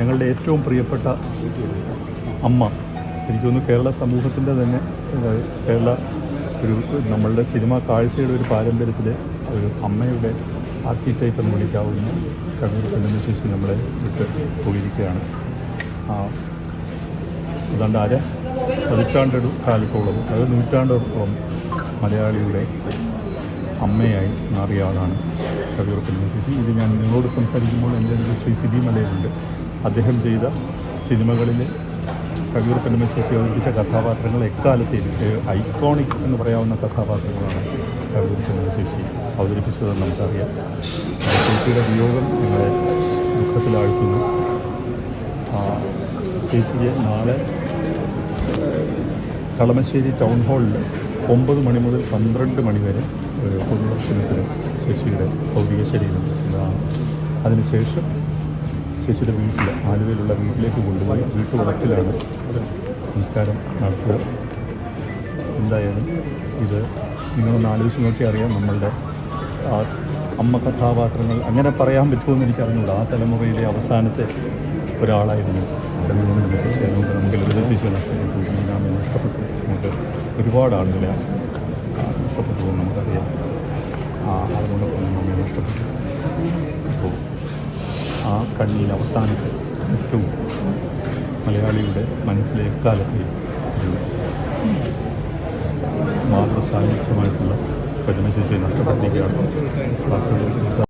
ഞങ്ങളുടെ ഏറ്റവും പ്രിയപ്പെട്ട അമ്മ. എനിക്കൊന്ന് കേരള സമൂഹത്തിന്റെ തന്നെ കേരള ഒരു നമ്മളുടെ സിനിമ കാഴ്ചയുടെ ഒരു പാരമ്പര്യത്തിൽ ഒരു അമ്മയുടെ ആർക്കിടൈപ്പ് എന്ന് വിളിക്കാവുന്ന കണ്ണൂർ പെണ്ണെന്ന് ശേഷി നമ്മളെ വിട്ട് പോയിരിക്കുകയാണ്. ആ, ഏതാണ്ട് അര പതിറ്റാണ്ട് കാലത്തോളം അത് നൂറ്റാണ്ടോളം മലയാളിയുടെ അമ്മയായി മാറിയ ആളാണ് കവിയൂർ ശേഷി ഇത് ഞാൻ നിങ്ങളോട് സംസാരിക്കുമ്പോൾ എന്റെ ശ്രീ സിബി മലയുണ്ട് അദ്ദേഹം ചെയ്ത സിനിമകളിൽ കവിയൂർ ശേഷി അവതരിപ്പിച്ച കഥാപാത്രങ്ങൾ എക്കാലത്തെയും ഐക്കോണിക് എന്ന് പറയാവുന്ന കഥാപാത്രങ്ങളാണ് കവിയൂർ ശേഷി അവതരിപ്പിച്ചതെന്ന് നമുക്കറിയാം. ചേച്ചിയുടെ വിയോഗം ഞങ്ങളെ ദുഃഖത്തിലാഴ്ത്തുന്നു ചേച്ചിയെ നാളെ കളമശ്ശേരി ടൗൺ ഹാളിൽ ഒമ്പത് മണി മുതൽ പന്ത്രണ്ട് മണി വരെ പൊതുദർശനത്തിന് ശശിയുടെ ഭൗതിക ശരീരം അതിനുശേഷം ശശിയുടെ വീട്ടിൽ ആലുവയിലുള്ള വീട്ടിലേക്ക് കൊണ്ടുപോയി വീട്ടുവളക്കിലാണ് സംസ്കാരം നടത്തുക എന്തായാലും ഇത് നിങ്ങളൊന്ന് ആലോചിച്ച് നോക്കി അറിയാം നമ്മളുടെ ആ അമ്മ കഥാപാത്രങ്ങൾ. അങ്ങനെ പറയാൻ പറ്റുമെന്ന് എനിക്ക് അറിഞ്ഞൂടാ. ആ തലമുറയിലെ അവസാനത്തെ ഒരാളായിരുന്നു. കണ്ണൂരിൽ ചേച്ചി അതുകൊണ്ട് നമുക്ക് ലളിത നമുക്ക് ഒരുപാട് ആളുകളെ നഷ്ടപ്പെട്ടു നമുക്കറിയാം. ആ അതുകൊണ്ടൊപ്പം നമ്മൾ നഷ്ടപ്പെട്ടു. ആ കണ്ണിൽ അവസാനത്തെ ഏറ്റവും മലയാളിയുടെ മനസ്സിലെ എക്കാലത്തെയും ഒരു മാതൃസാന്നിധ്യമായിട്ടുള്ള പരമശേഷിയെ നഷ്ടപ്പെട്ടിരിക്കുകയാണ്